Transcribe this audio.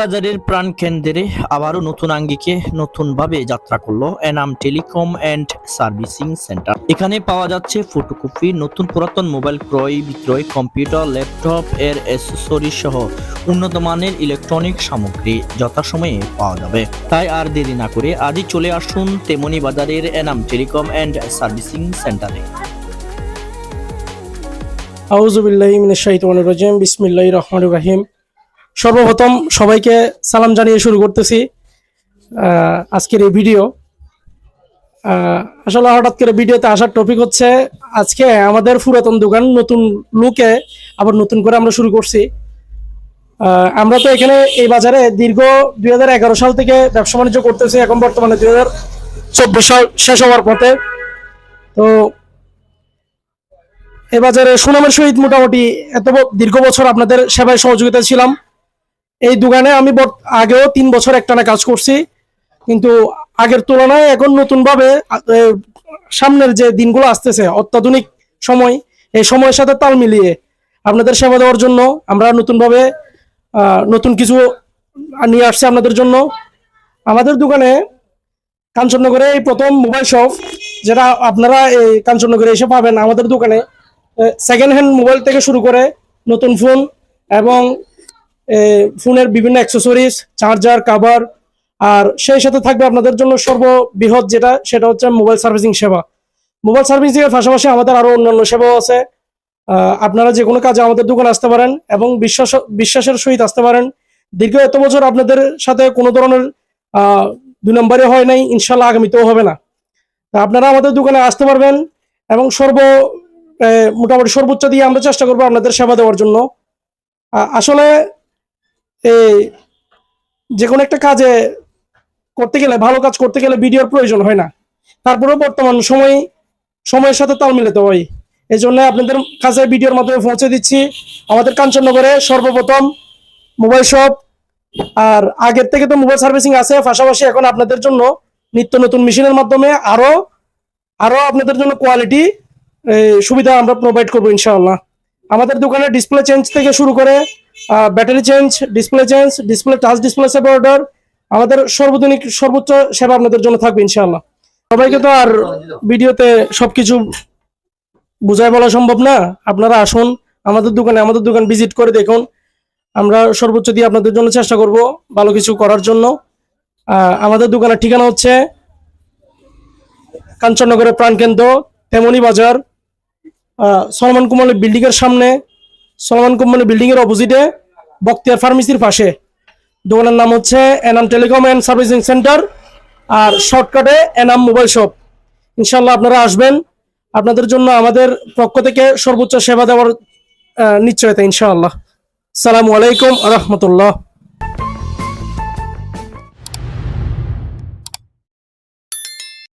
বাজারের প্রাণকেন্দ্রে আবারও নতুন আঙ্গিকে নতুনভাবে যাত্রা করল Enam telecom and servicing centre. এখানে পাওয়া যাচ্ছে ফটোকপি, নতুন পুরাতন মোবাইল ক্রয়, বিক্রয়, কম্পিউটার, ল্যাপটপ, এর অ্যাসেসরি সহ উন্নত মানের ইলেকট্রনিক সামগ্রী যথাসময়ে পাওয়া যাবে। তাই আর দেরি না করে আজই চলে আসুন তেমনি বাজারের এনাম টেলিকম অ্যান্ড সার্ভিসিং সেন্টারে। আউজুবিল্লাহ মিনাশ শাইতানির রাজিম, বিসমিল্লাহির রহমানির রহিম। সর্বপ্রথম সবাইকে সালাম জানিয়ে শুরু করতেছি আজকের এই ভিডিও। আসলে হঠাৎ করে ভিডিওতে আসার টপিক হচ্ছে, আজকে আমাদের পুরাতন দোকান, নতুন লুকে আবার নতুন করে আমরা শুরু করছি। আমরা তো এখানে এই বাজারে দীর্ঘ দুই হাজার এগারো সাল থেকে ব্যবসা বাণিজ্য করতেছি, এখন বর্তমানে দুই চব্বিশ সাল শেষ হওয়ার পথে। তো এ বাজারে সুনামের সহিত মোটামুটি এত দীর্ঘ বছর আপনাদের সেবায় সহযোগিতা ছিলাম। এই দোকানে আমি আগেও তিন বছর একটানা কাজ করছি, কিন্তু আগের তুলনায় এখন নতুন ভাবে সামনের যে দিনগুলো আসতেছে, অত্যাধুনিক সময়, এই সময়ের সাথে তাল মিলিয়ে আপনাদের সেবা দেওয়ার জন্য আমরা নতুনভাবে নতুন কিছু নিয়ে আসছি আপনাদের জন্য। আমাদের দোকানে কাঞ্চননগরে এই প্রথম মোবাইল শপ, যেটা আপনারা এই কাঞ্চননগরে এসে পাবেন আমাদের দোকানে সেকেন্ড হ্যান্ড মোবাইল থেকে শুরু করে নতুন ফোন এবং ফোনের বিভিন্ন অ্যাক্সেসরিজ চার্জার কাভার আর সেই সাথে থাকবে আপনাদের জন্য সর্ববৃহৎ যেটা, সেটা হচ্ছে মোবাইল সার্ভিসিং সেবা। মোবাইল সার্ভিসিং এর পাশাপাশি আমাদের আরও অন্যান্য সেবাও আছে। আপনারা যে কোনো কাজে আমাদের দোকানে আসতে পারেন এবং বিশ্বাস, বিশ্বাসের সহিত আসতে পারেন। দীর্ঘ এত বছর আপনাদের সাথে কোনো ধরনের দুই নম্বরে হয় নাই ইনশাল্লাহ আগামীতেও হবে না। তা আপনারা আমাদের দোকানে আসতে পারবেন এবং সর্ব মোটামুটি সর্বোচ্চ দিয়ে আমরা চেষ্টা করব আপনাদের সেবা দেওয়ার জন্য। আসলে এই যে কোনো একটা কাজে করতে গেলে, ভালো কাজ করতে গেলে ভিডিওর প্রয়োজন হয় না। তারপরেও বর্তমান সময়, সময়ের সাথে তাল মিলাতে হয়। এই জন্য আপনাদের কাছে ভিডিওর মাধ্যমে পৌঁছে দিচ্ছি। আমাদের কাঞ্চননগরে সর্বপ্রথম মোবাইল শপ আর আগের থেকে তো মোবাইল সার্ভিসিং আছে। পাশাপাশি এখন আপনাদের জন্য নিত্য নতুন মেশিনের মাধ্যমে আরও আরও আপনাদের জন্য কোয়ালিটি সুবিধা আমরা প্রোভাইড করব ইনশাআল্লাহ। আমাদের দোকানে ডিসপ্লে চেঞ্জ থেকে শুরু করে battery change display change display touch display সেবা অর্ডার আমাদের সর্বজনিক সর্বোচ্চ সেবা আপনাদের জন্য থাকবে ইনশাআল্লাহ। সবাইকে তো আর ভিডিওতে সবকিছু বুঝাই বলা সম্ভব না। আপনারা আসুন, আমাদের দোকানে আমাদের দোকান ভিজিট করে দেখুন। আমরা সর্বোচ্চ দিয়ে আপনাদের জন্য চেষ্টা করব ভালো কিছু করার জন্য। আমাদের দোকানের ঠিকানা হচ্ছে কাঞ্চননগরের প্রাণকেন্দ্র, তেমনি বাজার সলমান কুমার বিল্ডিং এর সামনে। সলমান কোম্পানি বিল্ডিং এর অপোজিটে বক্তিয়ার ফার্মেসির পাশে। দোকানের নাম হচ্ছে Enam telecom and servicing centre আর শর্টকাটে এনাম মোবাইল শপ। ইনশাল্লাহ আপনারা আসবেন। আপনাদের জন্য আমাদের পক্ষ থেকে সর্বোচ্চ সেবা দেওয়ার নিশ্চয়তা, ইনশাআল্লাহ। সালামু আলাইকুম রহমতুল্লাহ।